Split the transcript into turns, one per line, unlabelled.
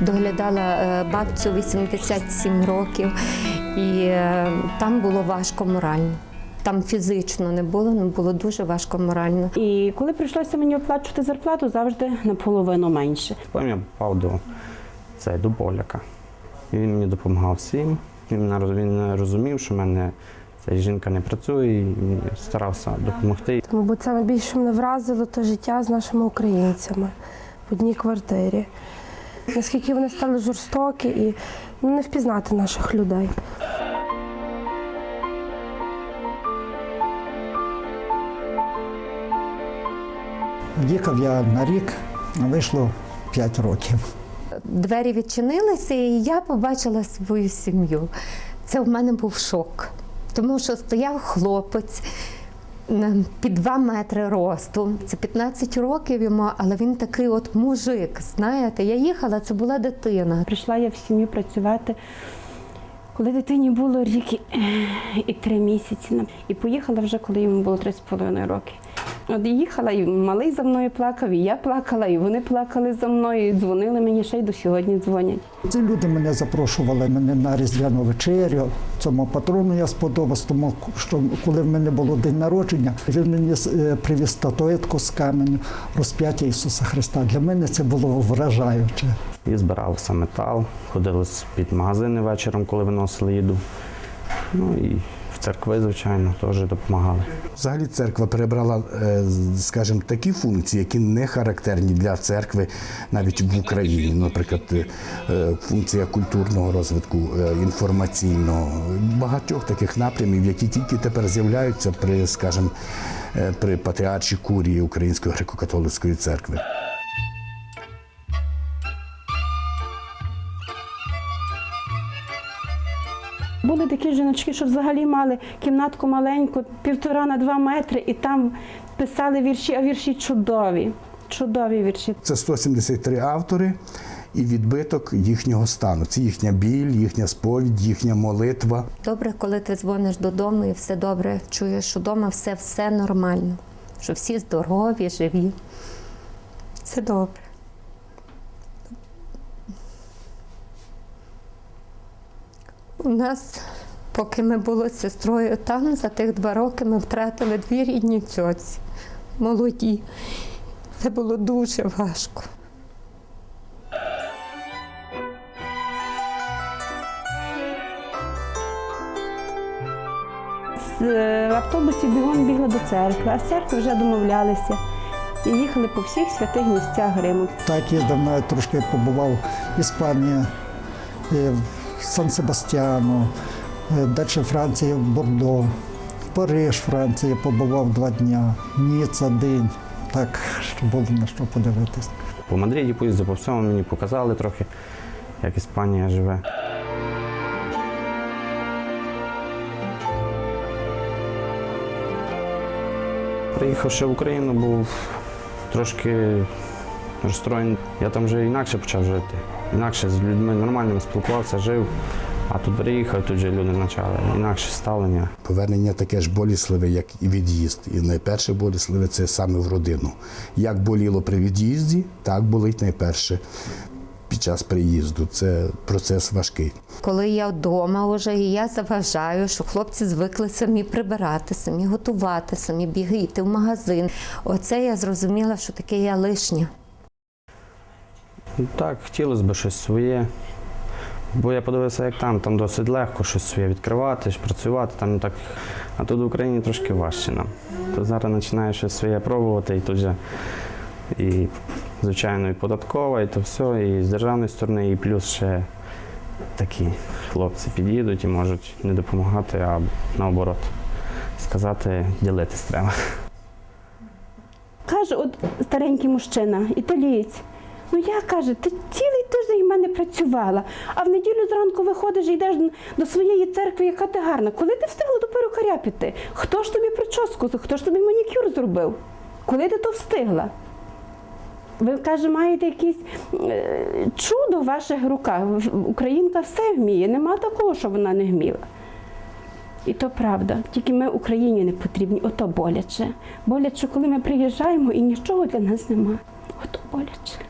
доглядала е, бабцю 87 років, і е, там було важко морально. Там фізично не було, але було дуже важко морально.
І коли прийшлося мені оплачувати зарплату, завжди наполовину менше.
Потім я попав до, це, до Поляка. І він мені допомагав всім. Він, розумів, що в мене ця жінка не працює, і старався допомогти.
Мабуть, саме більше мене вразило те життя з нашими українцями в одній квартирі. Наскільки вони стали жорстокі і ну, не впізнати наших людей.
Їхав я на рік, вийшло 5 років.
Двері відчинилися, і я побачила свою сім'ю. Це в мене був шок, тому що стояв хлопець під 2 метри росту. Це 15 років йому, але він такий от мужик. Знаєте, я їхала, це була дитина.
Прийшла я в сім'ю працювати, коли дитині було рік і, три місяці. І поїхала вже, коли йому було три з половиною роки. От їхала, і малий за мною плакав, і я плакала, і вони плакали за мною, і дзвонили мені ще й до сьогодні дзвонять.
Ці люди мене запрошували мене на різдвяну вечерю. Цьому патрону я сподобався, тому що коли в мене було день народження, він мені е, привіз статуетку з каменю розп'яття Ісуса Христа. Для мене це було вражаюче.
І збирався метал, ходили під магазини вечором, коли виносили їду. Ну і церкви, звичайно, теж допомагали.
Взагалі церква перебрала, е, скажімо, такі функції, які не характерні для церкви навіть в Україні. Наприклад, е, функція культурного розвитку, е, інформаційного, багатьох таких напрямів, які тільки тепер з'являються при, скажімо, при патріаршій курії Української греко-католицької церкви.
Були такі жіночки, що взагалі мали кімнатку маленьку, півтора на два метри, і там писали вірші, а вірші чудові. Чудові вірші.
Це 173 автори і відбиток їхнього стану. Це їхня біль, їхня сповідь, їхня молитва.
Добре, коли ти дзвониш додому і все добре, чуєш, що вдома все, все нормально, що всі здорові, живі. Це добре. У нас, поки ми були з сестрою там, за тих два роки ми втратили дві рідні цьоці, молоді. Це було дуже важко.
З е, автобусі бігом бігли до церкви, а з церкви вже домовлялися. І їхали по всіх святих місцях Риму.
Так їздив навіть трошки побував в Іспанії, е, в Сан-Себастьяну, е, далі Франція, Бордо, Париж, Франція побував два дня, Ніца день. Так, що було на що подивитись.
По Мадриді поїздив, по всьому мені показали трохи, як Іспанія живе. Приїхавши в Україну, був трошки розстроєний. Я там вже інакше почав жити. Інакше з людьми нормальними спілкувався, жив. А тут приїхав, тут же люди почали. Інакше ставлення.
Повернення таке ж болісливе, як і від'їзд. І найперше болісливе це саме в родину. Як боліло при від'їзді, так болить найперше під час приїзду. Це процес важкий.
Коли я вдома вже і я заважаю, що хлопці звикли самі прибирати, самі готувати, самі бігати в магазин. Оце я зрозуміла, що таке я лишня.
Так, хотілося б щось своє. Бо я подивився, як там, там досить легко щось своє відкривати, працювати, там так. А тут в Україні трошки важче нам. То зараз починаєш щось своє пробувати, і тут же і, звичайно, і податкова, і то все, і з державної сторони, і плюс ще такі хлопці під'їдуть і можуть не допомагати, а наоборот сказати, ділитись треба.
Каже, от старенький мужчина, італієць. Ну я каже, ти цілий тиждень в мене працювала, а в неділю зранку виходиш і йдеш до своєї церкви, яка ти гарна. Коли ти встигла до перукаря піти? Хто ж тобі прическу, хто ж тобі манікюр зробив? Коли ти то встигла? Ви каже, маєте якесь е, чудо в ваших руках. Українка все вміє, нема такого, що вона не вміла. І то правда. Тільки ми Україні не потрібні. Ото боляче. Боляче, коли ми приїжджаємо і нічого для нас нема. Ото боляче.